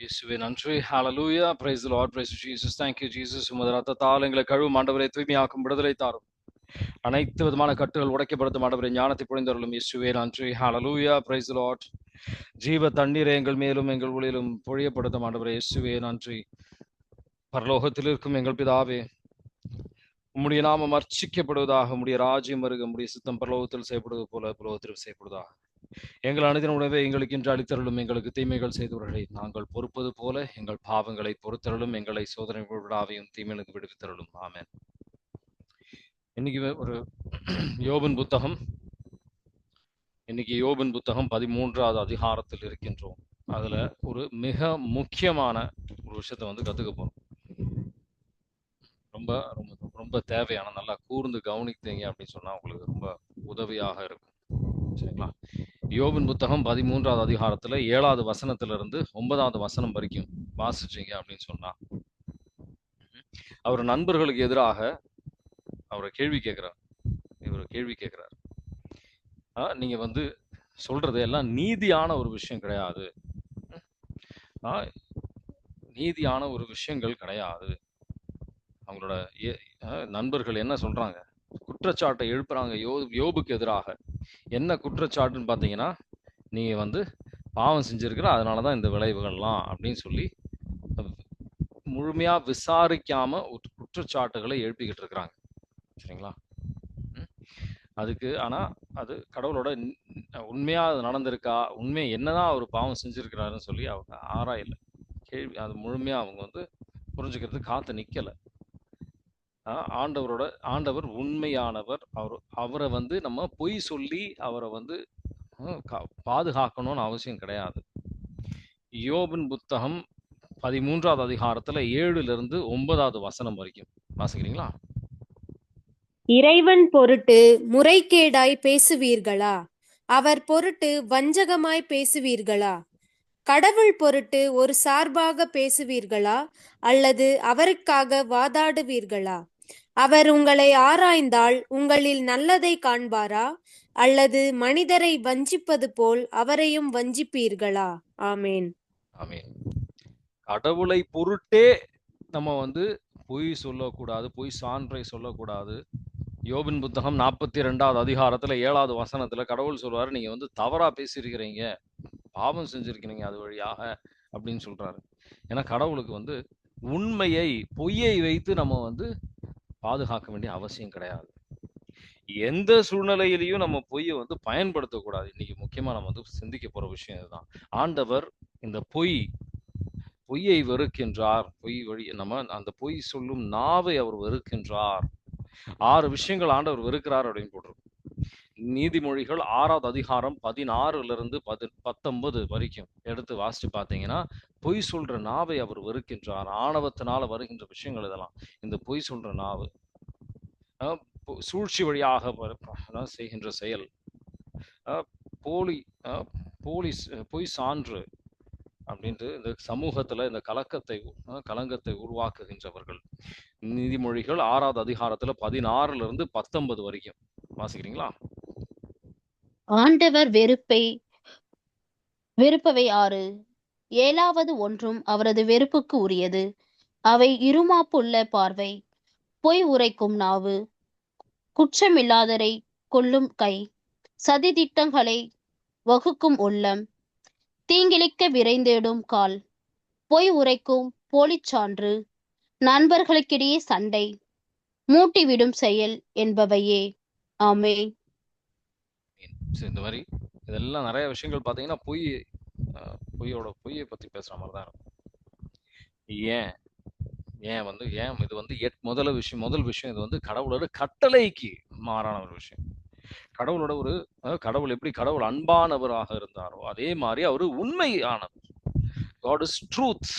இயேசுவே நன்றி. Hallelujah praise Lord praise Jesus thank you Jesus உமது ரத்தத்தால் எங்களை கழுவும் ஆண்டவரை தூய்மையாக்கும் விடுதலை தாரும். அனைத்து விதமான கட்டுகள் உடைக்கப்படுத்தும் ஆண்டவரை ஞானத்தை பொழிந்தருளும் இயேசுவே நன்றி. ஹாலலூயா பிரைஸ் லார்ட் ஜீவ தண்ணீரை எங்கள் மேலும் எங்கள் ஒளியிலும் பொழியப்படுத்தும் ஆண்டவரை இயேசுவே நன்றி. பரலோகத்தில் இருக்கும் எங்கள் பிதாவே உம்முடைய நாமம் அர்ச்சிக்கப்படுவதாக உம்முடைய ராஜ்யம் வருக உம்முடைய சித்தம் பரலோகத்தில் செய்யப்படுவது போல பரலோகத்தில் செய்யப்படுவதாக எங்கள் அனுதின உணவை எங்களுக்கு இன்று அளித்தருளும். எங்களுக்கு தீமைகள் செய்தவர்களை நாங்கள் பொறுப்பது போல எங்கள் பாவங்களை பொறுத்தருளும். எங்களை சோதனை விடாவையும் தீமைகளுக்கு விடுவித்தருளும். ஆமேன். இன்னைக்கு ஒரு யோபின் புத்தகம். இன்னைக்கு யோபின் புத்தகம் பதிமூன்றாவது அதிகாரத்தில் இருக்கின்றோம். அதுல ஒரு மிக முக்கியமான ஒரு விஷயத்தை வந்து கத்துக்க போறோம். ரொம்ப ரொம்ப ரொம்ப தேவையான நல்லா கூர்ந்து கவனித்தீங்க அப்படின்னு சொன்னா உங்களுக்கு ரொம்ப உதவியாக இருக்கும். சரிங்களா? யோபின் புத்தகம் பதிமூன்றாவது அதிகாரத்துல ஏழாவது வசனத்திலிருந்து ஒன்பதாவது வசனம் வரைக்கும் வாசிச்சீங்க அப்படின்னு சொன்னா அவர் நண்பர்களுக்கு எதிராக அவரை கேள்வி கேட்கிறார். இவர் கேள்வி கேட்கிறார். நீங்க வந்து சொல்றது எல்லாம் நீதியான ஒரு விஷயம் கிடையாது. நீதியான ஒரு விஷயங்கள் கிடையாது. அவங்களோட ஏ- நண்பர்கள் என்ன சொல்றாங்க? குற்றச்சாட்டை எழுப்புறாங்க யோ யோபுக்கு எதிராக. என்ன குற்றச்சாட்டுன்னு பார்த்தீங்கன்னா நீங்க வந்து பாவம் செஞ்சிருக்கிற அதனால தான் இந்த விளைவுகள்லாம் அப்படின்னு சொல்லி முழுமையா விசாரிக்காம குற்றச்சாட்டுகளை எழுப்பிக்கிட்டு இருக்கிறாங்க. சரிங்களா? ம். அதுக்கு ஆனா அது கடவுளோட உண்மையாக உண்மையா அது நடந்திருக்கா? உண்மை என்னதான் அவர் பாவம் செஞ்சிருக்கிறாருன்னு சொல்லி அவங்க ஆராயல. கேள்வி அது முழுமையா அவங்க வந்து புரிஞ்சுக்கிறது காத்து நிற்கலை ஆண்டவரோட ஆண்டவர் உண்மையானவர். அவர் அவரை வந்து நம்ம பொய் சொல்லி அவரை வந்து பாதுகாக்கணும்னு அவசியம் கிடையாது. யோபின் புத்தகம் பதிமூன்றாவது அதிகாரத்துல ஏழுல இருந்து ஒன்பதாவது வசனம் வரைக்கும். வாசிக்கிறீங்களா? இறைவன் பொருட்டு முறைகேடாய் பேசுவீர்களா? அவர் பொருட்டு வஞ்சகமாய் பேசுவீர்களா? கடவுள் பொருட்டு ஒரு சார்பாக பேசுவீர்களா? அல்லது அவருக்காக வாதாடுவீர்களா? அவர் உங்களை ஆராய்ந்தால் உங்களில் நல்லதை காண்பாரா? அல்லது மனிதரை வஞ்சிப்பது போல் அவரையும் வஞ்சிப்பீர்களா? ஆமேன். ஆமேன். கடவுளை பொருட்டே நம்ம வந்து பொய் சொல்லக்கூடாது பொய் சான்றை சொல்லக்கூடாது. யோபின் புத்தகம் நாற்பத்தி ரெண்டாவது அதிகாரத்துல ஏழாவது வசனத்துல கடவுள் சொல்றாரு நீங்க வந்து தவறா பேசியிருக்கிறீங்க. பாவம் செஞ்சிருக்கிறீங்க அது வழியாக அப்படின்னு சொல்றாரு. ஏன்னா கடவுளுக்கு வந்து உண்மையை பொய்யை வைத்து நம்ம வந்து பாதுகாக்க வேண்டிய அவசியம் கிடையாது. எந்த சூழ்நிலையிலையும் நம்ம பொய்யை வந்து பயன்படுத்தக்கூடாது. இன்னைக்கு முக்கியமா நம்ம வந்து சிந்திக்க போற விஷயம் இதுதான். ஆண்டவர் இந்த பொய் பொய்யை வெறுக்கின்றார். பொய் வழி நம்ம அந்த பொய் சொல்லும் நாவை அவர் வெறுக்கின்றார். ஆறு விஷயங்கள் ஆண்டவர் வெறுக்கிறார் அப்படின்னு போட்டிருக்கோம் நீதிமொழிகள் ஆறாவது அதிகாரம் பதினாறுல இருந்து பதி பத்தொன்பது வரைக்கும் எடுத்து வாசிச்சு பார்த்தீங்கன்னா பொய் சொல்ற நாவை அவர் வெறுக்கின்றார். ஆணவத்தினால வருகின்ற விஷயங்கள் இதெல்லாம். இந்த பொய் சொல்ற நாவு சூழ்ச்சி வழியாக செய்கின்ற செயல் போலி அஹ் போலி பொய் சான்று அப்படின்ட்டு இந்த சமூகத்துல இந்த கலக்கத்தை கலங்கத்தை உருவாக்குகின்றவர்கள். நீதிமொழிகள் ஆறாவது அதிகாரத்துல பதினாறுல இருந்து பத்தொன்பது வரைக்கும். வாசிக்கிறீங்களா? ஆண்டவர் வெறுப்பை வெறுப்பவை ஆறு. ஏழாவது ஒன்றும் அவரது வெறுப்புக்கு உரியது. அவை இருமாப்புள்ள பார்வை. பொய் உரைக்கும் நாவு. குற்றமில்லாதரை கொல்லும் கை. சதித்திட்டங்களை வகுக்கும் உள்ளம். தீங்கிழிக்க விரைந்தேடும் கால். பொய் உரைக்கும் போலிச் சான்று. நண்பர்களுக்கிடையே சண்டை. மூட்டிவிடும் செயல் என்பவையே. ஆமே சரி, இந்த மாதிரி இதெல்லாம் நிறைய விஷயங்கள் பார்த்தீங்கன்னா பொய் பொய்யோட பொய்யை பற்றி பேசுகிற மாதிரி தான் இருக்கும். ஏன்? ஏன் வந்து ஏன் இது வந்து எட் முதல் விஷயம் முதல் விஷயம் இது வந்து கடவுளோட கட்டளைக்கு மாறான ஒரு விஷயம். கடவுளோட ஒரு கடவுள் எப்படி கடவுள் அன்பானவராக இருந்தாரோ அதே மாதிரி அவர் உண்மையானவர். God is truth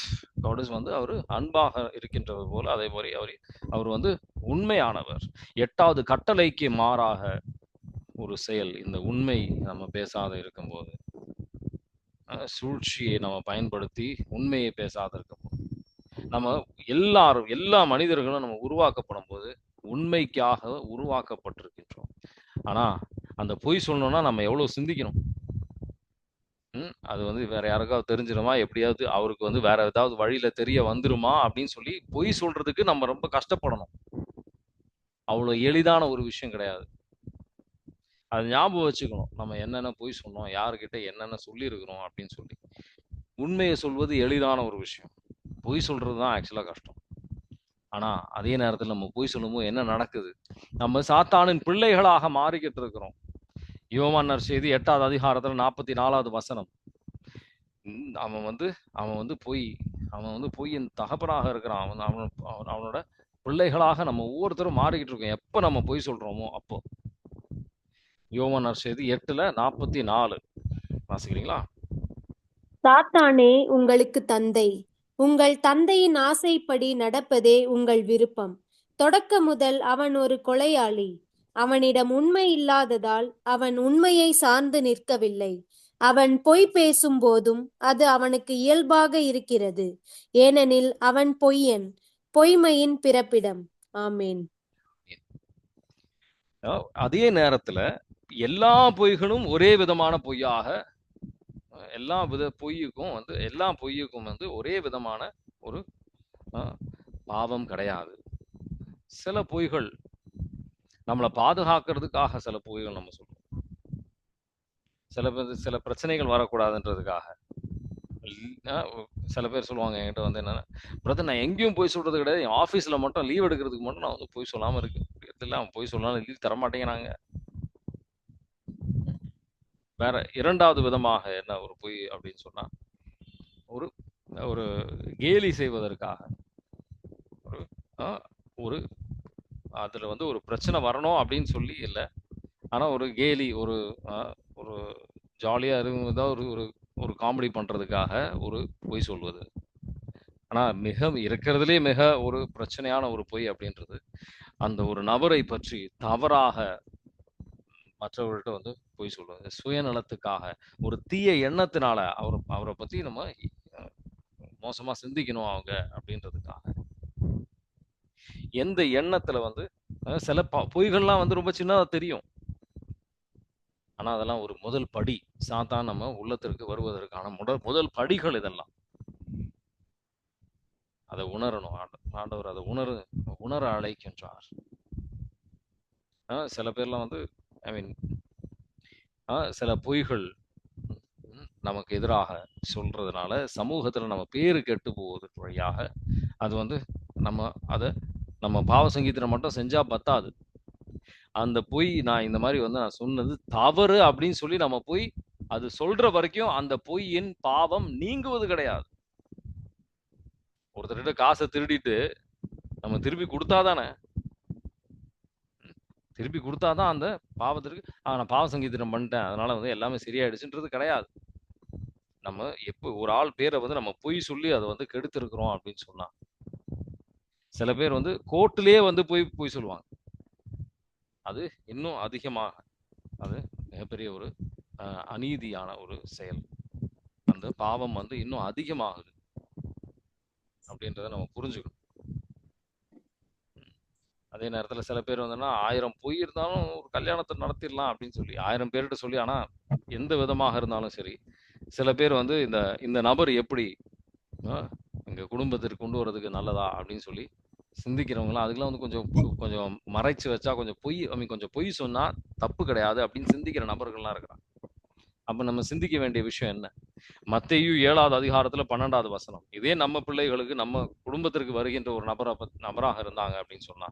God is வந்து அவர் அன்பாக இருக்கின்றவர் போல அதே மாதிரி அவர் அவர் வந்து உண்மையானவர். எட்டாவது கட்டளைக்கு மாறாக ஒரு செயல் இந்த உண்மை நம்ம பேசாத இருக்கும்போது சூழ்ச்சியை நம்ம பயன்படுத்தி உண்மையை பேசாத இருக்கும்போது நம்ம எல்லாரும் எல்லா மனிதர்களும் நம்ம உருவாக்கப்படும் போது உண்மைக்காக உருவாக்கப்பட்டிருக்கின்றோம் ஆனா அந்த பொய் சொல்லணும்னா நம்ம எவ்வளவு சிந்திக்கணும் அது வந்து வேற யாருக்காவது தெரிஞ்சிருமா? எப்படியாவது அவருக்கு வந்து வேற ஏதாவது வழியில தெரிய வந்துருமா? அப்படின்னு சொல்லி பொய் சொல்றதுக்கு நம்ம ரொம்ப கஷ்டப்படணும். அவ்வளோ எளிதான ஒரு விஷயம் கிடையாது. அது ஞாபகம் வச்சுக்கணும். நம்ம என்னென்ன பொய் சொன்னோம், யாருக்கிட்ட என்னென்ன சொல்லியிருக்கிறோம் அப்படின்னு சொல்லி. உண்மையை சொல்வது எளிதான ஒரு விஷயம். பொய் சொல்றது தான் ஆக்சுவலாக கஷ்டம். ஆனால் அதே நேரத்தில் நம்ம பொய் சொல்லும்போது என்ன நடக்குது? நம்ம சாத்தானின் பிள்ளைகளாக மாறிக்கிட்டு இருக்கிறோம். யோமான்னர் செய்தி எட்டாவது அதிகாரத்தில் நாற்பத்தி நாலாவது வசனம். அவன் வந்து அவன் வந்து பொய் அவன் வந்து பொய்யின் தகப்பனாக இருக்கிறான். அவன் அவன் அவனோட பிள்ளைகளாக நம்ம ஒவ்வொருத்தரும் மாறிக்கிட்டு இருக்கோம். எப்போ நம்ம பொய் சொல்கிறோமோ அப்போ. யோவான் நற்செய்தி 8ல 44 வாசிக்கிறீங்களா? சாத்தானே உங்களுக்கு தந்தை. உங்கள் தந்தையின் ஆசைப்படி நடப்பதே உங்கள் விருப்பம். தொடக்க முதல் அவன் ஒரு கொலையாளி. அவனிடம் உண்மை இல்லாததால் அவன் உண்மையை சார்ந்து நிற்கவில்லை. அவன் பொய் பேசும் போதும் அது அவனுக்கு இயல்பாக இருக்கிறது. ஏனெனில் அவன் பொய்யன். பொய்மையின் பிறப்பிடம். ஆமேன். அதே நேரத்தில எல்லா பொய்களும் ஒரே விதமான பொய்யாக எல்லா வித பொய்யுக்கும் வந்து எல்லா பொய்யுக்கும் வந்து ஒரே விதமான ஒரு பாவம் கிடையாது. சில பொய்கள் நம்மளை பாதுகாக்கிறதுக்காக சில பொய்கள் நம்ம சொல்லுவோம். சில பேர் சில பிரச்சனைகள் வரக்கூடாதுன்றதுக்காக. சில பேர் சொல்லுவாங்க என்கிட்ட வந்து என்னன்னா, "பிரதர் நான் எங்கேயும் பொய் சொல்றது கிடையாது. என் ஆஃபீஸில் மட்டும் லீவ் எடுக்கிறதுக்கு மட்டும் நான் வந்து பொய் சொல்லாமல் இருக்கு இல்லை அவன் போய் சொல்லலாம் லீவ் தரமாட்டேங்கிறாங்க. வேற இரண்டாவது விதமாக என்ன ஒரு பொய் அப்படின்னு சொன்னா, ஒரு ஒரு கேலி செய்வதற்காக. ஒரு ஒரு அதுல வந்து ஒரு பிரச்சனை வரணும் அப்படின்னு சொல்லி இல்லை ஆனா ஒரு கேலி ஒரு ஒரு ஜாலியா இருக்கும் ஒரு ஒரு ஒரு காமெடி பண்றதுக்காக ஒரு பொய் சொல்வது. ஆனா மிக இருக்கிறதுலே மிக ஒரு பிரச்சனையான ஒரு பொய் அப்படின்றது, அந்த ஒரு நபரை பற்றி தவறாக மற்றவர்கள்ட்ட வந்து பொய் சொல்லுவோம் சுயநலத்துக்காக, ஒரு தீய எண்ணத்தினால அவர் அவரை பத்தி நம்ம மோசமா சிந்திக்கணும் அவங்க அப்படின்றதுக்காக. எந்த எண்ணத்துல வந்து சில ப பொய்கள்லாம் வந்து ரொம்ப சின்னதா தெரியும். ஆனா அதெல்லாம் ஒரு முதல் படி. சாத்தான் நம்ம உள்ளத்திற்கு வருவதற்கான முதல் முதல் படிகள் இதெல்லாம். அதை உணரணும். ஆண்ட ஆண்டவர் அதை உணர உணர அழைக்கின்றார். சில பேர்லாம் வந்து ஐ மீன் சில பொய்கள் நமக்கு எதிராக சொல்றதுனால, சமூகத்துல நம்ம பேரு கெட்டு போவது வழியாக, அது வந்து நம்ம அத நம்ம பாவ சங்கீதத்தில மட்டும் செஞ்சா பத்தாது. அந்த பொய் நான் இந்த மாதிரி வந்து நான் சொன்னது தவறு அப்படின்னு சொல்லி நம்ம போய் அது சொல்ற வரைக்கும் அந்த பொய்யின் பாவம் நீங்குவது கிடையாது. ஒருத்தர்கிட்ட காச திருடிட்டு, நம்ம திருப்பி கொடுத்தாதானே திருப்பி கொடுத்தா தான் அந்த பாவத்திற்கு நான் பாவ சங்கீதனம் பண்ணிட்டேன். அதனால வந்து எல்லாமே சரியாயிடுச்சுன்றது கிடையாது. நம்ம எப்போ ஒரு ஆள் பேரை வந்து நம்ம பொய் சொல்லி அதை வந்து கெடுத்திருக்கிறோம் அப்படின்னு சொன்னா. சில பேர் வந்து கோர்ட்லயே வந்து போய் பொய் சொல்லுவாங்க. அது இன்னும் அதிகமாக அது மிகப்பெரிய ஒரு அநீதியான ஒரு செயல். அந்த பாவம் வந்து இன்னும் அதிகமாகுது. அப்படின்றத நம்ம புரிஞ்சுக்கணும். அதே நேரத்தில் சில பேர் வந்துன்னா ஆயிரம் பொய் இருந்தாலும் ஒரு கல்யாணத்தை நடத்திடலாம் அப்படின்னு சொல்லி ஆயிரம் பேர்கிட்ட சொல்லி ஆனா எந்த விதமாக இருந்தாலும் சரி, சில பேர் வந்து இந்த இந்த நபர் எப்படி எங்கள் குடும்பத்திற்கு கொண்டு வர்றதுக்கு நல்லதா அப்படின்னு சொல்லி சிந்திக்கிறவங்கலாம் அதுக்கெல்லாம் வந்து கொஞ்சம் கொஞ்சம் மறைச்சு வச்சா கொஞ்சம் பொய் ஐ மீன் கொஞ்சம் பொய் சொன்னால் தப்பு கிடையாது அப்படின்னு சிந்திக்கிற நபர்கள்லாம் இருக்கிறாங்க. அப்போ நம்ம சிந்திக்க வேண்டிய விஷயம் என்ன? மத்தையும் ஏழாவது அதிகாரத்தில் பன்னெண்டாவது வசனம். இதே நம்ம பிள்ளைகளுக்கு நம்ம குடும்பத்திற்கு வருகின்ற ஒரு நபரை பத் நபராக இருந்தாங்க அப்படின்னு சொன்னா,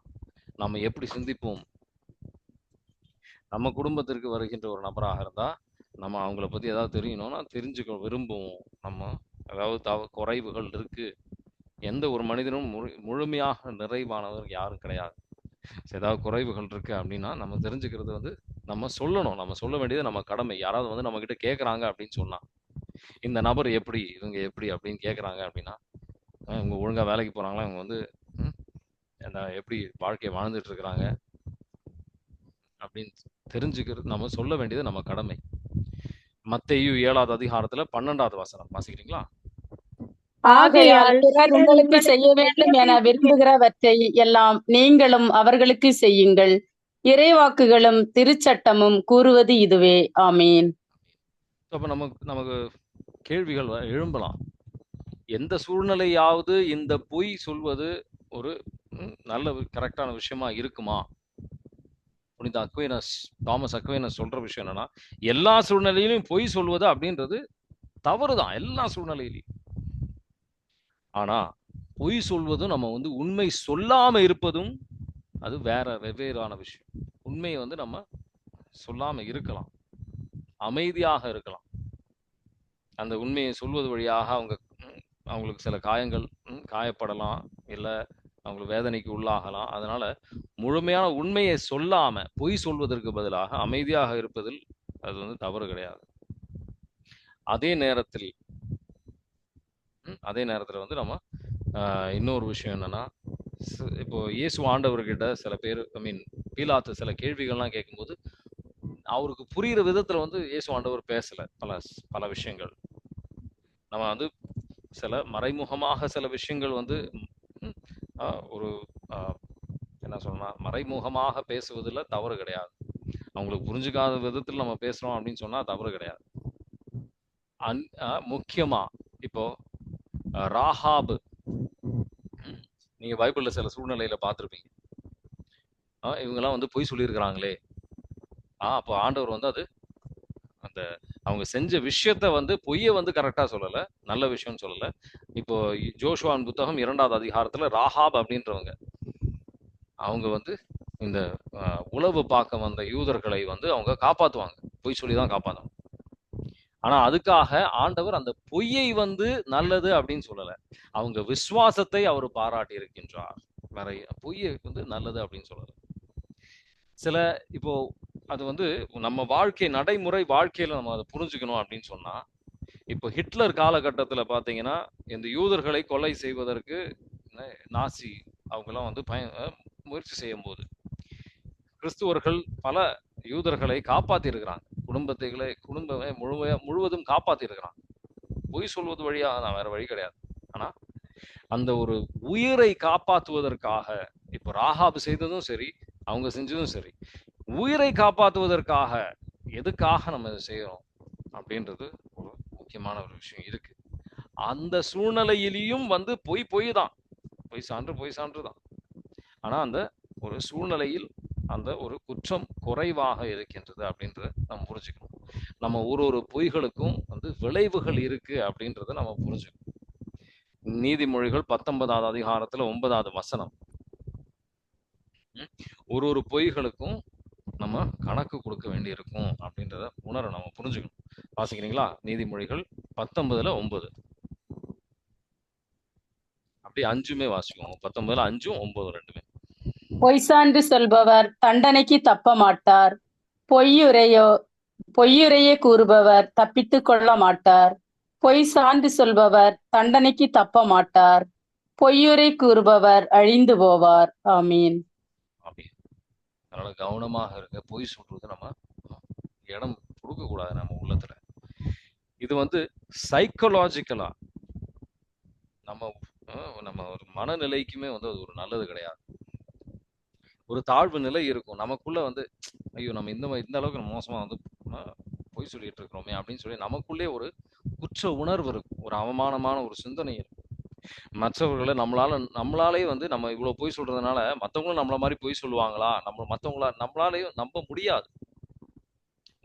நம்ம எப்படி சிந்திப்போம்? நம்ம குடும்பத்திற்கு வருகின்ற ஒரு நபராக இருந்தால் நம்ம அவங்கள பற்றி ஏதாவது தெரியணும்னா தெரிஞ்சுக்க விரும்புவோம். நம்ம அதாவது தவ குறைவுகள் இருக்குது எந்த ஒரு மனிதனும் முழு முழுமையாக நிறைவானவர் யாரும் கிடையாது. ஏதாவது குறைவுகள் இருக்குது அப்படின்னா, நம்ம தெரிஞ்சுக்கிறது வந்து நம்ம சொல்லணும். நம்ம சொல்ல வேண்டியது நம்ம கடமை. யாராவது வந்து நம்மக்கிட்ட கேட்குறாங்க அப்படின்னு சொன்னால் இந்த நபர் எப்படி? இவங்க எப்படி? அப்படின்னு கேட்குறாங்க அப்படின்னா, இவங்க ஒழுங்காக வேலைக்கு போகிறாங்களா இவங்க வந்து என்ன எப்படி வாழ்க்கைய வாழ்ந்துட்டு இருக்கிறாங்க? அப்படின்னு தெரிஞ்சுக்கிறது நம்ம சொல்ல வேண்டியது நம்ம கடமை. மத்தேயு 7வது அதிகாரத்தில 12வது வசனம் வாசிக்கிறீங்களா? ஆகையால் உங்களுக்கு செய்ய வேண்டும் என விரும்புகிறவற்றை எல்லாம் நீங்களும் அவர்களுக்கு செய்யுங்கள். இறைவாக்குகளும் திருச்சட்டமும் கூறுவது இதுவே. ஆமீன். அப்ப நமக்கு நமக்கு கேள்விகள் வ- எழும்பலாம் எந்த சூழ்நிலையாவது இந்த பொய் சொல்வது ஒரு நல்ல கரெக்டான விஷயமா இருக்குமா? புனித அக்வைனஸ் தாமஸ் அக்வைனஸ் சொல்ற விஷயம் என்னன்னா எல்லா சூழ்நிலையிலும் பொய் சொல்வது அப்படின்றது தவறுதான் எல்லா சூழ்நிலையிலையும் ஆனா பொய் சொல்வதும் நம்ம வந்து உண்மை சொல்லாம இருப்பதும் அது வேற வெவ்வேறான விஷயம். உண்மையை வந்து நம்ம சொல்லாம இருக்கலாம். அமைதியாக இருக்கலாம். அந்த உண்மையை சொல்வது வழியாக அவங்க அவங்களுக்கு சில காயங்கள் காயப்படலாம் இல்லை அவங்களுக்கு வேதனைக்கு உள்ளாகலாம். அதனால முழுமையான உண்மையை சொல்லாம பொய் சொல்வதற்கு பதிலாக அமைதியாக இருப்பதில் அது வந்து தவறு கிடையாது. அதே நேரத்தில் அதே நேரத்தில் வந்து நம்ம இன்னொரு விஷயம் என்னன்னா இப்போ இயேசு ஆண்டவர்கிட்ட சில பேர் ஐ மீன் பீலாத்து சில கேள்விகள்லாம் கேட்கும்போது அவருக்கு புரிகிற விதத்துல வந்து இயேசு ஆண்டவர் பேசல பல பல விஷயங்கள். நம்ம வந்து சில மறைமுகமாக சில விஷயங்கள் வந்து ஒரு என்ன சொல்லணும் மறைமுகமாக பேசுவதில் தவறு கிடையாது. அவங்களுக்கு புரிஞ்சுக்காத விதத்தில் நம்ம பேசுகிறோம் அப்படின்னு சொன்னால் தவறு கிடையாது. அன் ஆ, இப்போ ராஹாபு நீங்கள் பைபிளில் சில சூழ்நிலையில் பார்த்துருப்பீங்க. இவங்கெல்லாம் வந்து பொய் சொல்லியிருக்கிறாங்களே. ஆ அப்போ ஆண்டவர் வந்து அது அந்த அவங்க செஞ்ச விஷயத்த வந்து பொய்யை வந்து கரெக்டா சொல்லல நல்ல விஷயம்னு சொல்லல. இப்போ ஜோஷுவான் புத்தகம் இரண்டாவது அதிகாரத்துல ராஹாப் அப்படின்றவங்க. அவங்க வந்து இந்த உளவு பார்க்க வந்த யூதர்களை வந்து அவங்க காப்பாத்துவாங்க. பொய் சொல்லி தான் காப்பாத்துவாங்க ஆனா அதுக்காக ஆண்டவர் அந்த பொய்யை வந்து நல்லது அப்படின்னு சொல்லல. அவங்க விசுவாசத்தை அவர் பாராட்டி இருக்கின்றார். வேற பொய்யை வந்து நல்லது அப்படின்னு சொல்லலை. சில இப்போ அது வந்து நம்ம வாழ்க்கை நடைமுறை வாழ்க்கையில நம்ம அதை புரிஞ்சுக்கணும் அப்படின்னு சொன்னா இப்போ ஹிட்லர் காலகட்டத்தில் பார்த்தீங்கன்னா இந்த யூதர்களை கொலை செய்வதற்கு நாசி அவங்கெல்லாம் வந்து பய முயற்சி செய்யும் போது கிறிஸ்துவர்கள் பல யூதர்களை காப்பாற்றியிருக்கிறாங்க குடும்பத்தைகளை குடும்பமே முழுமையா முழுவதும் காப்பாற்றியிருக்கிறாங்க பொய் சொல்வது வழியாக நான் வேற வழி கிடையாது. ஆனால் அந்த ஒரு உயிரை காப்பாற்றுவதற்காக இப்போ ராகாப் செய்ததும் சரி அவங்க செஞ்சதும் சரி உயிரை காப்பாற்றுவதற்காக எதுக்காக நம்ம இதை செய்கிறோம்? அப்படின்றது ஒரு முக்கியமான ஒரு விஷயம் இருக்கு. அந்த சூழ்நிலையிலையும் வந்து பொய் பொய் தான் பொய் சான்று பொய் சான்று தான் ஆனால் அந்த ஒரு சூழ்நிலையில் அந்த ஒரு குற்றம் குறைவாக இருக்கின்றது அப்படின்றத நம்ம புரிஞ்சுக்கணும். நம்ம ஒரு ஒரு பொய்களுக்கும் வந்து விளைவுகள் இருக்கு அப்படின்றத நம்ம புரிஞ்சுக்கணும். நீதிமொழிகள் பத்தொன்பதாவது அதிகாரத்துல ஒன்பதாவது வசனம். ம், ஒரு ஒரு பொய்களுக்கும் நம்ம கணக்கு கொடுக்க வேண்டியிருக்கும் அப்படின்றத உணர நம்ம புரிஞ்சுக்கணும். வாசிக்கிறீங்களா? நீதிமொழிகள் பத்தொன்பதுல ஒன்பது. அப்படி அஞ்சுமே வாசிக்குவோம் பத்தொன்பதுல அஞ்சும் ஒன்பதும் ரெண்டுமே. பொய் சான்று சொல்பவர் தண்டனைக்கு தப்ப மாட்டார் பொய்யுரையோ பொய்யுரையே கூறுபவர் தப்பித்துக் கொள்ள மாட்டார் பொய் சான்று சொல்பவர் தண்டனைக்கு தப்ப மாட்டார் பொய்யுரை கூறுபவர் அழிந்து போவார். ஆமீன். அதனால் கவனமாக இருக்க பொய் சொல்றது நம்ம இடம் கொடுக்கக்கூடாது நம்ம உள்ளத்துல. இது வந்து சைக்கலாஜிக்கலா நம்ம நம்ம ஒரு மனநிலைக்குமே வந்து அது ஒரு நல்லது கிடையாது. ஒரு தாழ்வு நிலை இருக்கும். நமக்குள்ள வந்து ஐயோ நம்ம இந்த இந்த அளவுக்கு மோசமாக மோசமா வந்து பொய் சொல்லிட்டு இருக்கிறோமே அப்படின்னு சொல்லி நமக்குள்ளே ஒரு குற்ற உணர்வு இருக்கும். ஒரு அவமானமான ஒரு சிந்தனை இருக்கும். மற்றவர்களை நம்மளால நம்மளாலே வந்து நம்ம இவ்வளவு பொய் சொல்றதுனால மத்தவங்களும் நம்மள மாதிரி பொய் சொல்லுவாங்களா? நம்ம மத்தவங்கள நம்மளாலையும் நம்ப முடியாது.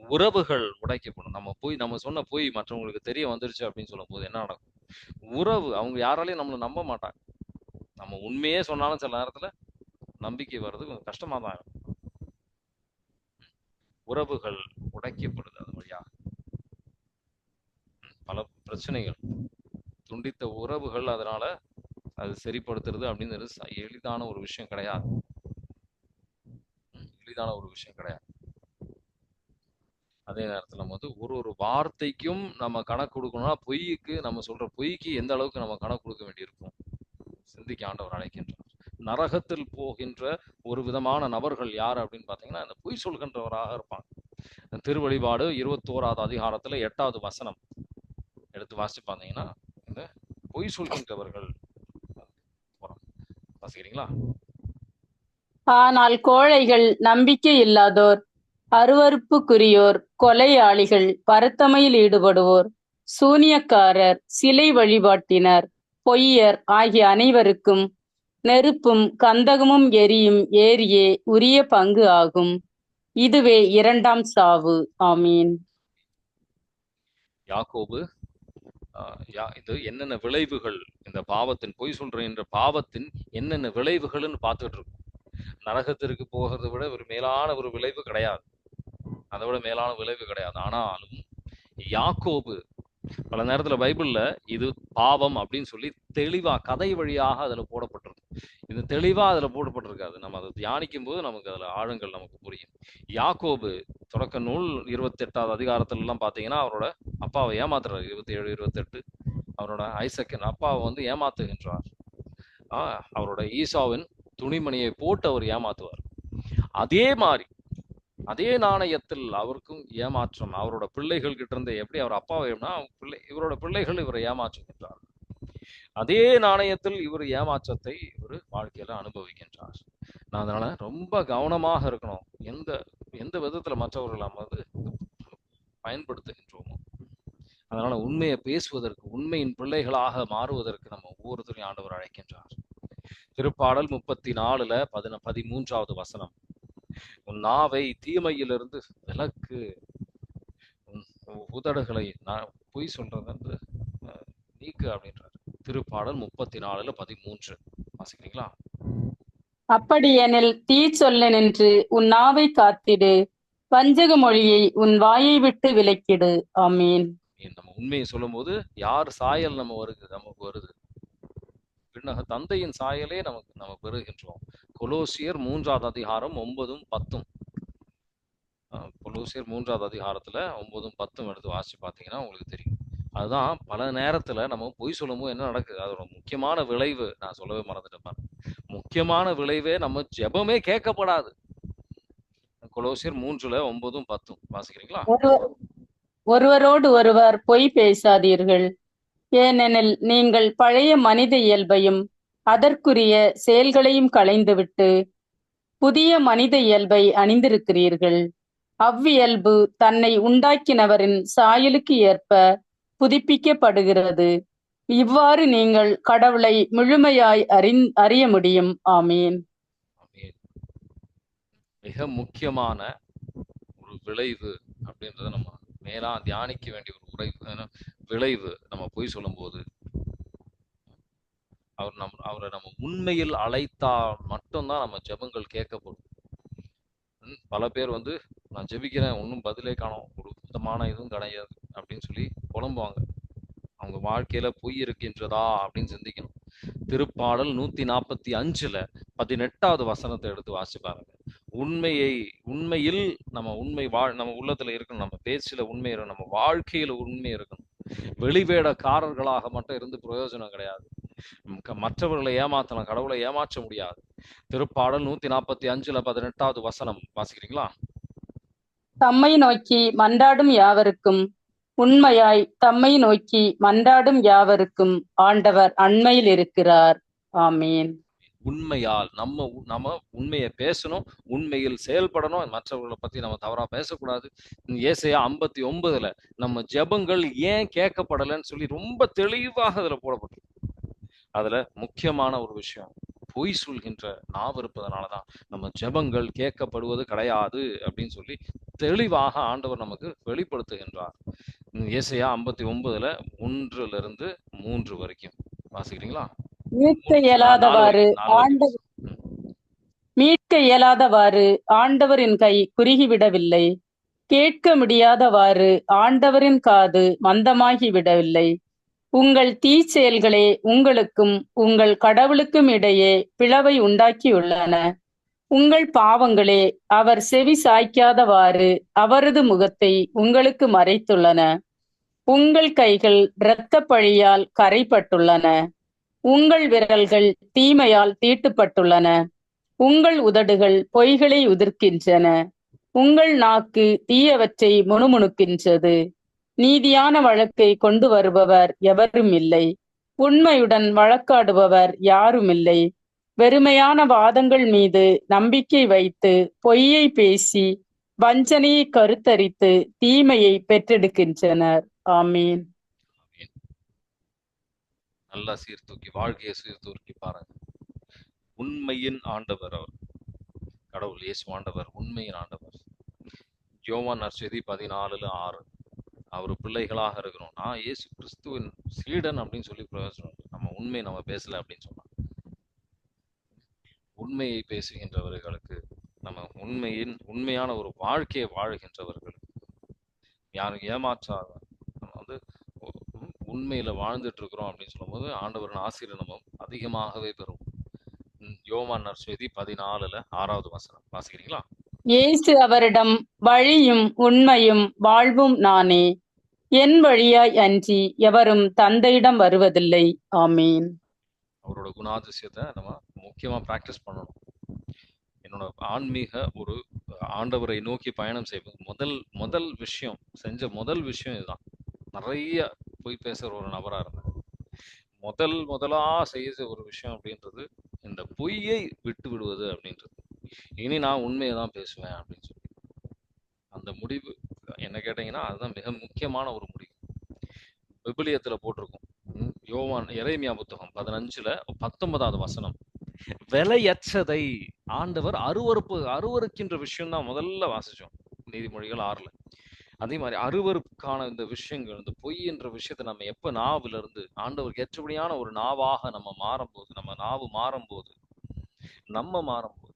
உறவுகள் உடைக்கப்படும். நம்ம போய் நம்ம சொன்ன போய் மற்றவங்களுக்கு தெரிய வந்துருச்சு அப்படின்னு சொல்லும் போது என்ன நடக்கும்? உறவு அவங்க யாராலையும் நம்மளை நம்ப மாட்டாங்க. நம்ம உண்மையே சொன்னாலும் சில நேரத்துல நம்பிக்கை வர்றது கொஞ்சம் கஷ்டமா தான் இருக்கும். உறவுகள் உடைக்கப்படுது அது வழியாக பல பிரச்சனைகள். துண்டித்த உறவுகள் அதனால அது சரிப்படுத்துறது அப்படிங்கிறது எளிதான ஒரு விஷயம் கிடையாது. எளிதான ஒரு விஷயம் கிடையாது. அதே நேரத்துல நம்ம வந்து ஒரு ஒரு வார்த்தைக்கும் நம்ம கணக்கு கொடுக்கணும்னா பொய்க்கு நம்ம சொல்ற பொய்க்கு எந்த அளவுக்கு நம்ம கணக்கு கொடுக்க வேண்டியிருக்கும்? சிந்திக்க ஆண்டவர் அழைக்கின்றார். நரகத்தில் போகின்ற ஒரு விதமான நபர்கள் யார் அப்படின்னு பார்த்தீங்கன்னா அந்த பொய் சொல்கின்றவராக இருப்பாங்க. திருவழிபாடு இருபத்தோராவது அதிகாரத்துல எட்டாவது வசனம் எடுத்து வாசிச்சு பார்த்தீங்கன்னா பொய் சொல்கின்றவர்கள் வாசிக்கிறீங்களா? ஆனால் கோழைகள் நம்பிக்கை இல்லாதோர் அருவருப்புக்குரியோர் கொலையாளிகள் பரத்தமையில் ஈடுபடுவோர் சூனியக்காரர் சிலை வழிபாட்டினர் பொய்யர் ஆகிய அனைவருக்கும் நெருப்பும் கந்தகமும் எரியும் ஏரியே உரிய பங்கு ஆகும். இதுவே இரண்டாம் சாவு. ஆமீன். யாக்கோபு இது என்னென்ன விளைவுகள்? இந்த பாவத்தின் பொய் சொல்றேன் என்ற பாவத்தின் என்னென்ன விளைவுகள்னு பார்த்துட்டு இருக்கோம் நரகத்திற்கு போகிறத விட ஒரு மேலான ஒரு விளைவு கிடையாது. அதை விட மேலான விளைவு கிடையாது. ஆனாலும் யாக்கோபு பல நேரத்துல பைபிள்ல இது பாவம் அப்படின்னு சொல்லி தெளிவா கதை வழியாக அதுல போடப்பட்டு இது தெளிவா அதுல போடப்பட்டிருக்காது. நம்ம அதை தியானிக்கும் போது நமக்கு அதுல ஆழங்கள் நமக்கு புரியும். யாக்கோபு தொடக்க நூல் இருபத்தி எட்டாவது அதிகாரத்துல எல்லாம் பாத்தீங்கன்னா அவரோட அப்பாவை ஏமாத்துறாரு. இருபத்தி ஏழு இருபத்தெட்டு. அவரோட ஐசக்கின் அப்பாவை வந்து ஏமாத்துகின்றார். ஆஹ் அவரோட ஈசாவின் துணிமணியை போட்டு அவர் ஏமாத்துவார். அதே மாதிரி அதே நாணயத்தில் அவருக்கும் ஏமாற்றம். அவரோட பிள்ளைகள் கிட்ட இருந்து எப்படி அவர் அப்பாவை பிள்ளை இவரோட பிள்ளைகள் இவரை ஏமாற்றுகின்றார் அதே நாணயத்தில் இவர் ஏமாற்றத்தை இவர் வாழ்க்கையில அனுபவிக்கின்றார். நான் அதனால ரொம்ப கவனமாக இருக்கணும். எந்த எந்த விதத்துல மற்றவர்கள் நம்ம வந்து பயன்படுத்துகின்றோமோ. அதனால உண்மையை பேசுவதற்கு உண்மையின் பிள்ளைகளாக மாறுவதற்கு நம்ம ஒவ்வொருத்தரையும் ஆண்டவர் அழைக்கின்றார். திருப்பாடல் முப்பத்தி நாலுல பதின பதிமூன்றாவது வசனம். உன் நாவை தீமையிலிருந்து விலக்கு உன் உதடுகளை நான் பொய் சொல்றது வந்து நீக்கு அப்படின்றார். திருப்பாடல் முப்பத்தி நாலுல பதிமூன்று. வாசிக்கிறீங்களா? அப்படியெனில் தீ சொல்ல நின்று உன் நாவை காத்திடு வஞ்சக மொழியை உன் வாயை விட்டு விலக்கிடு. ஆமீன். நம்ம உண்மையை சொல்லும்போது யார் சாயல் நம்ம வருது நமக்கு வருது? பின்னக தந்தையின் சாயலே நமக்கு நம்ம பெறுகின்றோம் கொலோசியர் மூன்றாவது அதிகாரம் ஒன்பதும் பத்தும். கொலோசியர் மூன்றாவது அதிகாரத்துல ஒன்பதும் பத்தும் எடுத்து வாசிச்சு பார்த்தீங்கன்னா உங்களுக்கு தெரியும். அதுதான் பல நேரத்துல நம்ம பொய் சொல்லும்போது என்ன நடக்குது? அதோட முக்கியமான விளைவு நான் சொல்லவே மறந்துட்டேன் பாருங்க. முக்கியமான விளைவே நம்ம ஜெபமே கேட்கப்படாது. கொலோசியர் மூன்றுல ஒன்பதும் பத்தும் வாசிக்கிறீங்களா? ஒருவரோடு ஒருவர் பொய் பேசாதீர்கள். ஏனெனில் நீங்கள் பழைய மனித இயல்பையும் அதற்குரிய செயல்களையும் களைந்துவிட்டு புதிய மனித இயல்பை அணிந்திருக்கிறீர்கள். அவ்வியல்பு தன்னை உண்டாக்கினவரின் சாயலுக்கு ஏற்ப புதுப்பிக்கப்படுகிறது. இவ்வாறு நீங்கள் கடவுளை முழுமையாய் அறிந் அறிய முடியும். ஆமீன். மிக முக்கியமான ஒரு விளைவு அப்படின்றத நம்ம மேலா தியானிக்க வேண்டிய ஒரு உரை விளைவு நம்ம பொய் சொல்லும்போது அவர் நம் அவரை நம்ம உண்மையில் அழைத்தால் மட்டும்தான் நம்ம ஜெபங்கள் கேட்கப்படும். பல பேர் வந்து நான் ஜெபிக்கிறேன் ஒன்றும் பதிலே காணோம். ஒரு சுத்தமான இதுவும் கிடையாது. அப்படின்னு சொல்லி புலம்புவாங்க. அவங்க வாழ்க்கையில பொய் இருக்கின்றதா அப்படின்னு சிந்திக்கணும். திருப்பாடல் நூத்தி நாற்பத்தி அஞ்சுல பதினெட்டாவது வசனத்தை எடுத்து வாசி பாருங்க. உண்மையை உண்மையில் நம்ம உண்மை வாழ் நம்ம உள்ளத்துல இருக்கணும். நம்ம பேச்சுல உண்மை இருக்கணும். நம்ம வாழ்க்கையில உண்மை இருக்கணும். வெளிவேடக்காரர்களாக மட்டும் இருந்து பிரயோஜனம் கிடையாது. மற்றவர்களை ஏமாத்தலாம் கடவுளை ஏமாற்ற முடியாது. திருப்பாடல் நூத்தி நாற்பத்தி அஞ்சுல பதினெட்டாவது வசனம். வாசிக்கிறீங்களா? தம்மை நோக்கி மன்றாடும் யாவருக்கும் உண்மையாய் தம்மை நோக்கி மன்றாடும் யாவருக்கும் ஆண்டவர் அண்மையில் இருக்கிறார். ஆமீன். உண்மையால் நம்ம நம்ம உண்மையை பேசணும் உண்மையில் செயல்படணும். மற்றவர்களை பத்தி நம்ம தவறா பேசக்கூடாது. ஏசையா ஐம்பத்தி ஒன்பதுல நம்ம ஜெபங்கள் ஏன் கேட்கப்படலைன்னு சொல்லி ரொம்ப தெளிவாக அதுல போடப்பட்டிருக்கு. அதுல முக்கியமான ஒரு விஷயம். பொய் சொல்கின்ற நாவு இருப்பதனாலதான் நம்ம ஜெபங்கள் கேட்கப்படுவது கிடையாது அப்படின்னு சொல்லி தெளிவாக ஆண்டவர் நமக்கு வெளிப்படுத்துகின்றார். ஏசையா ஐம்பத்தி ஒன்பதுல ஒன்றுல இருந்து மூன்று வரைக்கும். வாசிக்கிறீங்களா? மீட்க இயலாதவாறு வரைக்கும், நாலு ஆண்ட வரைக்கும். ம். மீட்க இயலாதவாறு ஆண்டவரின் கை குறுகிவிடவில்லை. கேட்க முடியாதவாறு ஆண்டவரின் காது மந்தமாகி விடவில்லை உங்கள் தீச்செயல்களே உங்களுக்கும் உங்கள் கடவுளுக்கும் இடையே பிளவை உண்டாக்கியுள்ளன. உங்கள் பாவங்களே அவர் செவி சாய்க்காதவாறு அவரது முகத்தை உங்களுக்கு மறைத்துள்ளன. உங்கள் கைகள் இரத்தப் பழியால் கரைப்பட்டுள்ளன. உங்கள் விரல்கள் தீமையால் தீட்டுப்பட்டுள்ளன. உங்கள் உதடுகள் பொய்களை உதிர்க்கின்றன. உங்கள் நாக்கு தீயவற்றை முணுமுணுக்கின்றது. நீதியான வழக்கை கொண்டு வருபவர் எவரும் இல்லை. உண்மையுடன் வழக்காடுபவர் யாரும் இல்லை. வெறுமையான வாதங்கள் மீது நம்பிக்கை வைத்து பொய்யை பேசி வஞ்சனையை கருத்தரித்து தீமையை பெற்றெடுக்கின்றனர். ஆமீன். நல்லா சீர்தூக்கி வாழ்க்கையை சீர்தூக்கி பாருங்க. உண்மையின் ஆண்டவர் அவர். கடவுள் இயேசு ஆண்டவர் உண்மையின் ஆண்டவர். யோவான் நற்செய்தி பதினாலுல ஆறு. அவர் பிள்ளைகளாக இருக்கிறோம். நான் இயேசு கிறிஸ்துவின் சீடன் அப்படின்னு சொல்லி பிரயோஜனம் நம்ம உண்மை நம்ம பேசல அப்படின்னு சொன்னா. உண்மையை பேசுகின்றவர்களுக்கு நம்ம உண்மையின் உண்மையான ஒரு வாழ்க்கையை வாழ்கின்றவர்களுக்கு யாரும் ஏமாற்றாத நம்ம வந்து உண்மையில வாழ்ந்துட்டு இருக்கிறோம் அப்படின்னு சொல்லும்போது ஆண்டவரின் ஆசீர்வாதமும் அதிகமாகவே பெறும். யோமான் யோவான் பதினாலுல ஆறாவது வசனம். வாசிக்கிறீங்களா? இயேசு அவரிடம் வழியும் உண்மையும் வாழ்வும் நானே. என் வழியாய் அன்றி எவரும் தந்தையிடம் வருவதில்லை. ஆமீன். அவரோட குணாதிசயத்தை நம்ம முக்கியமா பிராக்டிஸ் பண்ணணும். என்னோட ஆன்மீக ஒரு ஆண்டவரை நோக்கி பயணம் செய்வது முதல் முதல் விஷயம் செஞ்ச முதல் விஷயம் இதுதான். நிறைய பொய் பேசுற ஒரு நபரா இருந்தேன். முதல் முதலா செய்ய ஒரு விஷயம் அப்படின்றது இந்த பொய்யை விட்டு விடுவது அப்படின்றது. இனி நான் உண்மையை தான் பேசுவேன் அப்படின்னு சொல்லி. அந்த முடிவு என்ன கேட்டீங்கன்னா அதுதான் மிக முக்கியமான ஒரு முடிவு. விபிலியத்துல போட்டிருக்கும். யோவான் இறைமியா புத்தகம் பதினஞ்சுல பத்தொன்பதாவது வசனம். விலையற்றதை ஆண்டவர் அருவருப்பு அருவருக்கின்ற விஷயம் தான் முதல்ல வாசிச்சோம். நீதிமொழிகள் ஆறுல. அதே மாதிரி அருவருக்கான இந்த விஷயங்கள் இந்த பொய் என்ற விஷயத்தை நம்ம எப்ப நாவுல இருந்து ஆண்டவருக்கு ஏற்றபடியான ஒரு நாவாக நம்ம மாறும்போது நம்ம நாவு மாறும்போது நம்ம மாறும்போது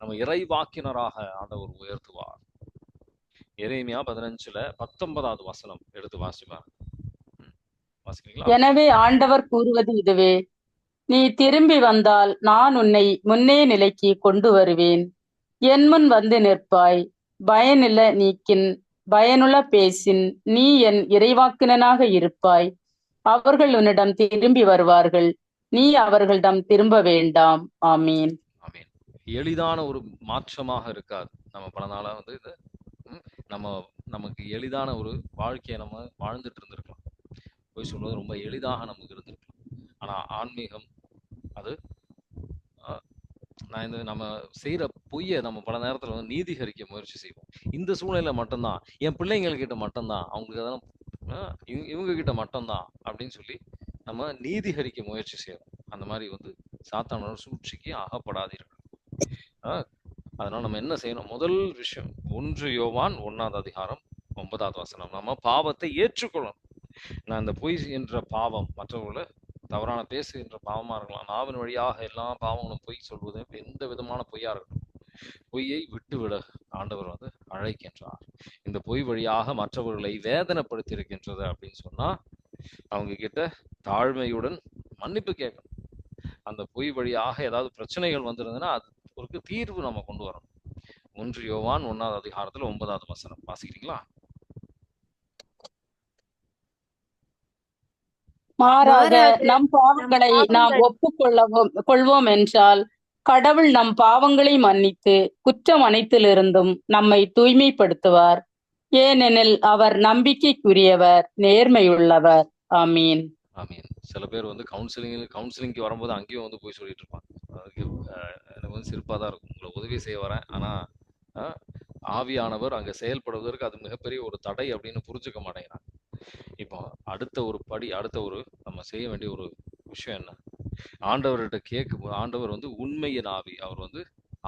நம்ம இறைவாக்கினராக ஆண்டவர் உயர்த்துவார். எரேமியா பதினஞ்சுல பத்தொன்பதாவது வசனம் எடுத்து வாசிக்கிறீங்களா? எனவே ஆண்டவர் கூறுவது இதுவே நீ திரும்பி வந்தால் நான் உன்னை முன்னே நிலைக்கு கொண்டு வருவேன். என் முன் வந்து நிற்பாய் பயனில நீக்கின் பயனுள்ள பேசின் நீ என் இறைவாக்கினனாக இருப்பாய். அவர்கள் உன்னிடம் திரும்பி வருவார்கள் நீ அவர்களிடம் திரும்ப வேண்டாம். ஆமீன். எளிதான ஒரு மாற்றமாக இருக்காது. நம்ம பல நாளா வந்து இது நம்ம நமக்கு எளிதான ஒரு வாழ்க்கையை நம்ம வாழ்ந்துட்டு இருந்திருக்கலாம். போய் சொல்வது ரொம்ப எளிதாக நமக்கு இருந்திருக்கலாம். ஆனால் ஆன்மீகம் அது நான் இந்த நம்ம செய்கிற பொய்யை நம்ம பல நேரத்தில் வந்து நீதிகரிக்க முயற்சி செய்வோம். இந்த சூழ்நிலை மட்டும்தான் என் பிள்ளைங்கள்கிட்ட மட்டும்தான் அவங்களுக்கு அதெல்லாம் இவங்க கிட்ட மட்டும்தான் அப்படின்னு சொல்லி நம்ம நீதிகரிக்க முயற்சி செய்வோம். அந்த மாதிரி வந்து சாத்தானோட சூழ்ச்சிக்கு அகப்படாதீர்கள். ஆஹ் அதனால நம்ம என்ன செய்யணும்? முதல் விஷயம் ஒன்று யோவான் ஒன்னாவது அதிகாரம் ஒன்பதாவது வசனம். நம்ம பாவத்தை ஏற்றுக்கொள்ளணும். நான் இந்த பொய் என்ற பாவம் மற்றவர்களை தவறான பேசுகின்ற பாவமா இருக்கலாம். நாவின் வழியாக எல்லா பாவங்களும் பொய் சொல்வது எந்த விதமான பொய்யா இருக்கட்டும். பொய்யை விட்டுவிட ஆண்டவர் வந்து அழைக்கின்றார். இந்த பொய் வழியாக மற்றவர்களை வேதனைப்படுத்தி இருக்கின்றது அப்படின்னு சொன்னா அவங்க கிட்ட தாழ்மையுடன் மன்னிப்பு கேட்கணும். அந்த பொய் வழியாக ஏதாவது பிரச்சனைகள் வந்திருந்ததுன்னா அதுக்கு தீர்வு நம்ம கொண்டு வரணும். ஒன்று யோவான் ஒன்னாவது அதிகாரத்துல ஒன்பதாவது வசனம். வாசிக்கிறீங்களா? மாறாக நம் பாவங்களை நம் ஒப்புக்கொள்ளவும் கொள்வோம் என்றால் கடவுள் நம் பாவங்களை மன்னித்து குற்றம் அனைத்திலிருந்தும் நம்மை தூய்மைப்படுத்துவார். ஏனெனில் அவர் நம்பிக்கைக்குரியவர் நேர்மையுள்ளவர். ஆமீன். ஆமீன். சில பேர் வந்து கவுன்சிலிங் கவுன்சிலிங்க்கு வரும்போது அங்கேயும் வந்து போய் சொல்லிட்டு இருப்பாங்க. அதுக்கு எனக்கு வந்து சிறப்பாக தான் இருக்கும். உங்களை உதவி செய்ய வரேன். ஆனால் ஆவியானவர் அங்கே செயல்படுவதற்கு அது மிகப்பெரிய ஒரு தடை அப்படின்னு புரிஞ்சுக்க மாட்டேங்கிறாங்க. இப்போ அடுத்த ஒரு படி அடுத்த ஒரு நம்ம செய்ய வேண்டிய ஒரு விஷயம் என்ன? ஆண்டவர்கிட்ட கேட்கும் ஆண்டவர் வந்து உண்மையின் ஆவி. அவர் வந்து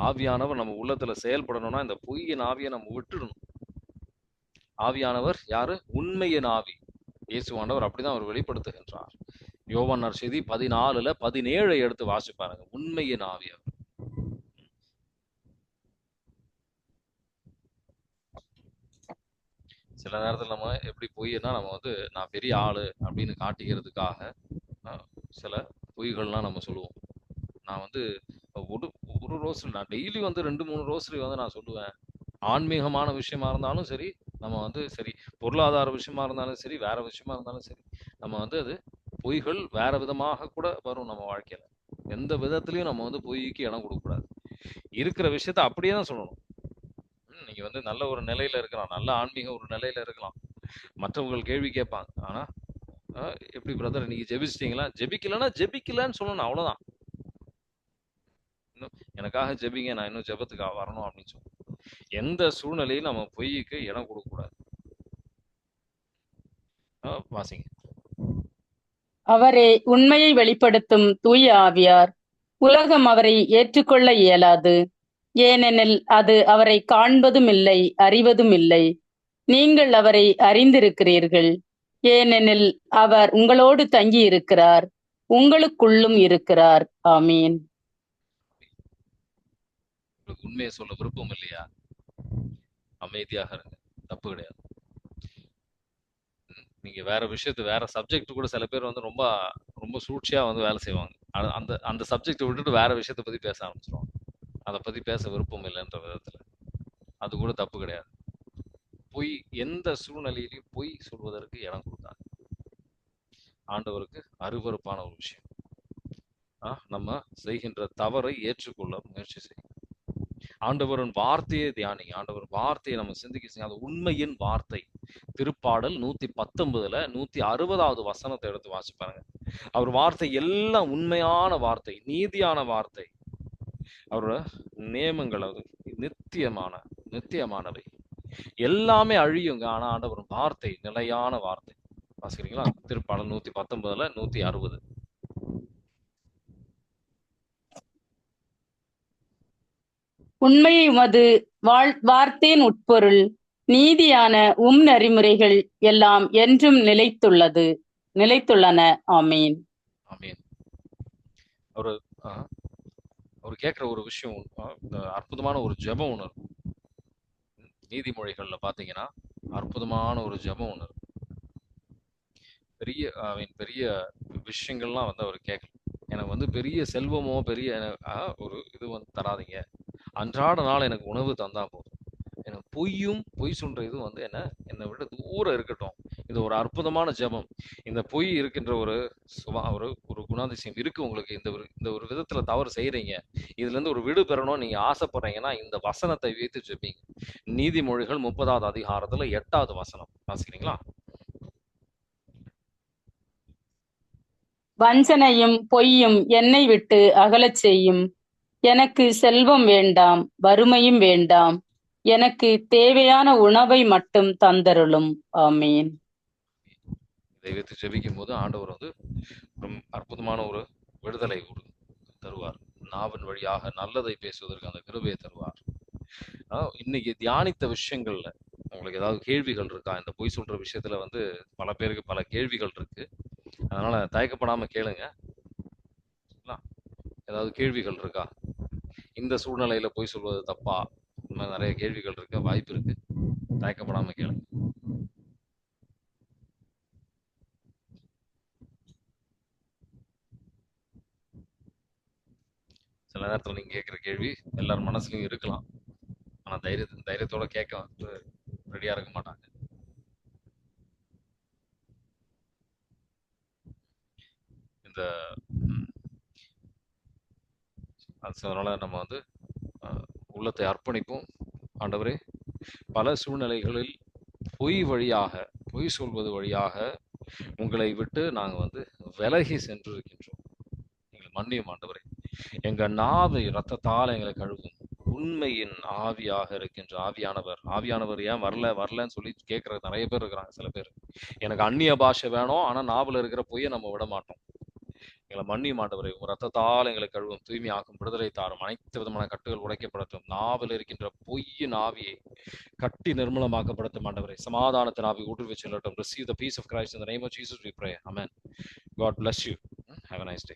ஆவியானவர் நம்ம உள்ளத்துல செயல்படணும்னா இந்த பொய்யின் ஆவியை நம்ம விட்டுடணும் ஆவியானவர் யாரு? உண்மையின் ஆவி. இயேசுவானவர் அப்படிதான் அவர் வெளிப்படுத்துகின்றார். யோவான் செய்தி பதினாலுல பதினேழை எடுத்து வாசிப்பாருங்க உண்மையின் ஆவி அவர். சில நேரத்தில் நம்ம எப்படி பொய்னா நம்ம வந்து நான் பெரிய ஆளு அப்படின்னு காட்டிக்கிறதுக்காக சில பொய்கள்லாம் நம்ம சொல்லுவோம். நான் வந்து ஒரு ஒரு ரோஸ்ரி நான் டெய்லி வந்து ரெண்டு மூணு ரோஸ்ரி வந்து நான் சொல்லுவேன். ஆன்மீகமான விஷயமா இருந்தாலும் சரி நம்ம வந்து சரி பொருளாதார விஷயமா இருந்தாலும் சரி வேற விஷயமா இருந்தாலும் சரி நம்ம வந்து அது பொய்கள் வேற விதமாக கூட வரும் நம்ம வாழ்க்கையில. எந்த விதத்துலயும் நம்ம வந்து பொய்க்கு இடம் கொடுக்கக்கூடாது. இருக்கிற விஷயத்த அப்படியே தான் சொல்லணும். நீங்க வந்து நல்ல ஒரு நிலையில இருக்கலாம். நல்ல ஆன்மீக ஒரு நிலையில இருக்கலாம். மற்றவர்கள் கேள்வி கேட்பாங்க. ஆனா எப்படி பிரதர் இன்னைக்கு ஜெபிச்சிட்டீங்களா? ஜெபிக்கலன்னா ஜெபிக்கலன்னு சொல்லணும். அவ்வளவுதான். இன்னும் எனக்காக ஜெபிங்க. நான் இன்னும் ஜெபத்துக்கு வரணும் அப்படின்னு சொல்லணும். எந்த சூழ்நிலையும் நம்ம பொய்க்கு இடம் கொடுக்கக்கூடாது. ஆ, வாசிங்க. அவரே உண்மையை வெளிப்படுத்தும் தூய ஆவியார். உலகம் அவரை ஏற்றுக்கொள்ள இயலாது. ஏனெனில் அது அவரை காண்பதும் இல்லை அறிவதும் இல்லை நீங்கள் அவரை அறிந்திருக்கிறீர்கள். ஏனெனில் அவர் உங்களோடு தங்கி இருக்கிறார் உங்களுக்குள்ளும் இருக்கிறார். ஆமீன். உண்மையை சொல்ல விருப்பம் இல்லையா? அமைதியாக இருங்க. தப்பு கிடையாது. நீங்கள் வேற விஷயத்து வேற சப்ஜெக்ட் கூட சில பேர் வந்து ரொம்ப ரொம்ப சூழ்ச்சியாக வந்து வேலை செய்வாங்க. அந்த அந்த சப்ஜெக்ட் விட்டுட்டு வேற விஷயத்தை பற்றி பேச ஆரம்பிச்சிருவாங்க. அதை பற்றி பேச விருப்பம் இல்லைன்ற விதத்தில். அது கூட தப்பு கிடையாது. பொய் எந்த சூழ்நிலையிலையும் பொய் சொல்வதற்கு இடம் கொடுத்தாங்க ஆண்டவருக்கு அருவருப்பான ஒரு விஷயம். ஆ, நம்ம செய்கின்ற தவறை ஏற்றுக்கொள்ள முயற்சி செய்யும் ஆண்டவரின் வார்த்தையை தியானி ஆண்டவர் வார்த்தையை நம்ம சிந்திக்க செய்யும் அது உண்மையின் வார்த்தை. திருப்பாடல் நூத்தி பத்தொன்பதுல நூத்தி அறுபதாவது வசனத்தை எடுத்து வாசி பாருங்க. அவர் வார்த்தை எல்லாம் உண்மையான வார்த்தை நீதியான வார்த்தை. அவரோட நியமங்கள் அது நித்தியமான நித்தியமானவை. எல்லாமே அழியுங்க ஆனா ஆண்டவர் வார்த்தை நிலையான வார்த்தை. வாசிக்கிறீங்களா? திருப்பாடல் நூத்தி பத்தொன்பதுல நூத்தி அறுபது உண்மையை மது வாழ் வார்த்தையின் உட்பொருள். நீதியான உம் நெறிமுறைகள் எல்லாம் என்றும் நிலைத்துள்ளது. நிலைத்துள்ளன. ஆமீன். ஆமீன். அவரு அவர் கேட்குற ஒரு விஷயம் இந்த அற்புதமான ஒரு ஜெபம் ஒன்று இருக்கும் நீதிமொழிகள்ல பாத்தீங்கன்னா அற்புதமான ஒரு ஜெபம் ஒன்று இருக்கும் பெரிய ஐ மீன் பெரிய விஷயங்கள்லாம் வந்து அவர் கேட்கல எனக்கு வந்து பெரிய செல்வமோ பெரிய ஒரு இது வந்து தராதீங்க. அன்றாட நாள் எனக்கு உணவு தந்தா போதும். என்ன பொய்யும் பொய் சொல்ற இதுவும் வந்து என்ன? என்னை விட தூரம் இருக்கட்டும். இது ஒரு அற்புதமான ஜெபம். இந்த பொய் இருக்கின்ற ஒரு சுபா ஒரு ஒரு குணாதிசயம் இருக்கு உங்களுக்கு. இந்த ஒரு இந்த ஒரு விதத்துல தவறு செய்யறீங்க இதுல இருந்து ஒரு விடு பெறணும் நீங்க ஆசைப்படுறீங்கன்னா இந்த வசனத்தை வைத்து ஜெபிங்க நீதிமொழிகள் முப்பதாவது அதிகாரத்துல எட்டாவது வசனம். வாசிக்கிறீங்களா? வஞ்சனையும் பொய்யும் என்னை விட்டு அகலச் செய்யும். எனக்கு செல்வம் வேண்டாம் வறுமையும் வேண்டாம். எனக்கு தேவையான உணவை மட்டும் தந்தருளும். ஆமீன். இதை வைத்து ஜெபிக்கும் போது ஆண்டவர் வந்து ரொம்ப அற்புதமான ஒரு விடுதலை கொடு- தருவார். நாவின் வழியாக நல்லதை பேசுவதற்கு அந்த கிருபையை தருவார். இன்னைக்கு தியானித்த விஷயங்கள்ல உங்களுக்கு ஏதாவது கேள்விகள் இருக்கா? இந்த பொய் சொல்ற விஷயத்துல வந்து பல பேருக்கு பல கேள்விகள் இருக்கு. அதனால தயக்கப்படாம கேளுங்க. ஏதாவது கேள்விகள் இருக்கா? இந்த சூழ்நிலையில பொய் சொல்வது தப்பா? இந்த மாதிரி நிறைய கேள்விகள் இருக்க வாய்ப்பு இருக்கு. தயக்கப்படாம கேளுங்க. சில நேரத்துல நீங்க கேட்குற கேள்வி எல்லார் மனசுலயும் இருக்கலாம். ஆனா தைரிய தைரியத்தோட கேட்க வந்து ரெடியா இருக்க மாட்டாங்க. இந்த அதனால நம்ம வந்து உள்ளத்தை அர்ப்பணிப்போம். ஆண்டவரே பல சூழ்நிலைகளில் பொய் வழியாக பொய் சொல்வது வழியாக உங்களை விட்டு நாங்கள் வந்து விலகி சென்றிருக்கின்றோம். எங்களை மன்னியும் ஆண்டவரே. எங்கள் நாவை ரத்தத்தால் எங்களை கழுவும் உண்மையின் ஆவியாக இருக்கின்ற ஆவியானவர். ஆவியானவர் ஏன் வரல வரலன்னு சொல்லி கேட்கற நிறைய பேர் இருக்கிறாங்க சில பேர். எனக்கு அந்நிய பாஷை வேணும் ஆனா நாவல இருக்கிற பொய்யை நம்ம விட மாட்டோம் எங்களை மன்னி மாட்டவரை உங்க ரத்தத்தால் எங்களை கழுவும் தூய்மையாக்கும் விடுதலை தாரும். அனைத்து விதமான கட்டுகள் உடைக்கப்படுத்தும். நாவில் இருக்கின்ற பொய்யின் ஆவியை கட்டி நிர்மலமாக்கப்படுத்தும் ஆண்டவரை. சமாதானத்தின் ஆவி ஊடுருவி செல்லட்டும். Receive the peace of Christ இந்த name of Jesus we we amen God bless you have a nice day